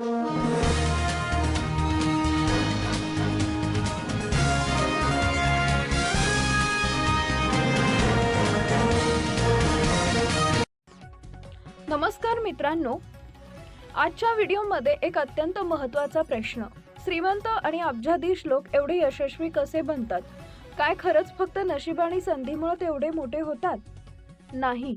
नमस्कार मित्रांनो. आजच्या व्हिडिओमध्ये एक अत्यंत महत्त्वाचा प्रश्न. श्रीमंत आणि अब्जाधीश लोक एवढे यशस्वी कसे बनतात? काय खरंच फक्त नशीब आणि संधीमुळे तेवढे मोठे होतात? नाही.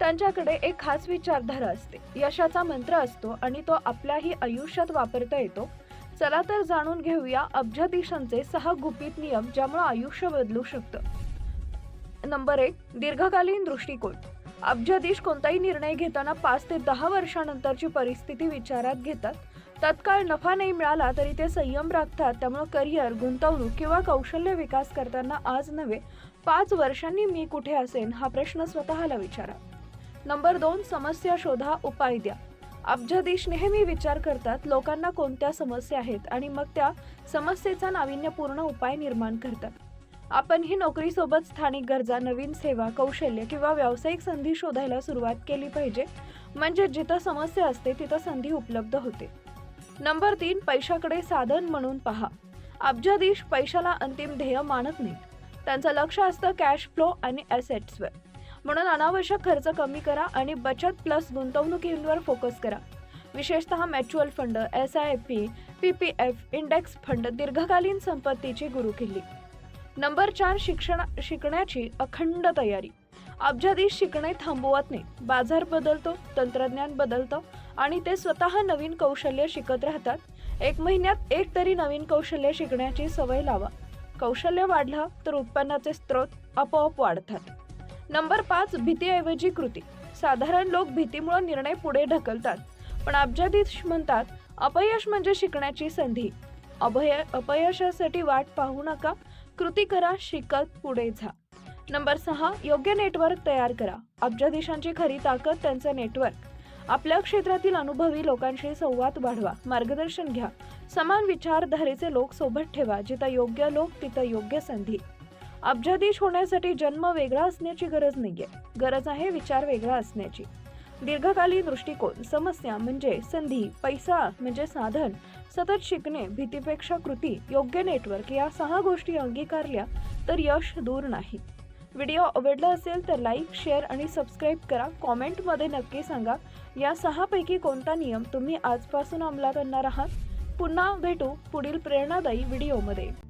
त्यांच्याकडे एक खास विचारधारा असते. यशाचा मंत्र असतो आणि तो आपल्याही आयुष्यात वापरता येतो. चला तर जाणून घेऊया अब्जाधीशांचे सहा गुपित नियम ज्यामुळे आयुष्य बदलू शकतं. नंबर एक दीर्घकालीन दृष्टिकोन. अब्जाधीश कोणताही निर्णय घेताना पाच ते दहा वर्षानंतरची परिस्थिती विचारात घेतात. तत्काळ नफा नाही मिळाला तरी ते संयम राखतात. त्यामुळे करिअर गुंतवणूक किंवा कौशल्य विकास करताना आज नव्हे पाच वर्षांनी मी कुठे असेन हा प्रश्न स्वतःला विचारा. नंबर दोन समस्या शोधा उपाय द्या. अब्जाधीश नेहमी विचार करतात लोकांना कोणत्या समस्या आहेत आणि मग त्या समस्येचा नाविन्यपूर्ण उपाय निर्माण करतात. आपण ही नोकरीसोबत स्थानिक गरजा नवीन सेवा कौशल्य किंवा व्यावसायिक संधी शोधायला सुरुवात केली पाहिजे. म्हणजे जिथं समस्या असते तिथं संधी उपलब्ध होते. नंबर तीन पैशाकडे साधन म्हणून पहा. अब्जाधीश पैशाला अंतिम ध्येय मानत नाहीत. त्यांचं लक्ष असतं कॅश फ्लो आणि ॲसेट्सवर म्हणून अनावश्यक खर्च कमी करा आणि बचत प्लस गुंतवणुकींवर फोकस करा. विशेषतः mutual fund S I P P P F index fund दीर्घकालीन संपत्तीची गुरुकिल्ली. नंबर चार शिक्षण शिकण्याची अखंड तयारी. अब्जाधीश शिकणे थांबवत नाही. बाजार बदलतो तंत्रज्ञान बदलतं आणि ते स्वतः नवीन कौशल्य शिकत राहतात. एक महिन्यात एक तरी नवीन कौशल्य शिकण्याची सवय लावा. कौशल्य वाढलं तर उत्पन्नाचे स्रोत आपोआप वाढतात. नंबर पाच भीतीऐवजी कृती. साधारण लोक भीतीमुळे निर्णय पुढे ढकलतात. पण अब्जाधीश म्हणतात अपयश म्हणजे शिकण्याची संधी. अभय अपयशासाठी वाट पाहू नका. कृती करा शिकत पुढे जा. नंबर सहा योग्य नेटवर्क तयार करा. अब्जाधीशांची खरी ताकद त्यांचं नेटवर्क. आपल्या क्षेत्रातील अनुभवी लोकांशी संवाद वाढवा मार्गदर्शन घ्या. समान विचारधारेचे लोक सोबत ठेवा जिथं योग्य लोक तिथं योग्य संधी. अब्जाधीश होण्यासाठी जन्म वेगळा असण्याची गरज नाहीये. गरज आहे विचार वेगळा असण्याची. दीर्घकालीन दृष्टिकोन समस्या म्हणजे संधी पैसा म्हणजे साधन सतत शिकणे भीतीपेक्षा कृती योग्य नेटवर्क या सहा गोष्टी अंगीकारल्या तर यश दूर नाही. व्हिडिओ आवडला असेल तर लाईक शेअर आणि सबस्क्राईब करा. कॉमेंटमध्ये नक्की सांगा या सहापैकी कोणता नियम तुम्ही आजपासून अंमलात आणणार आहात? पुन्हा भेटू पुढील प्रेरणादायी व्हिडिओमध्ये.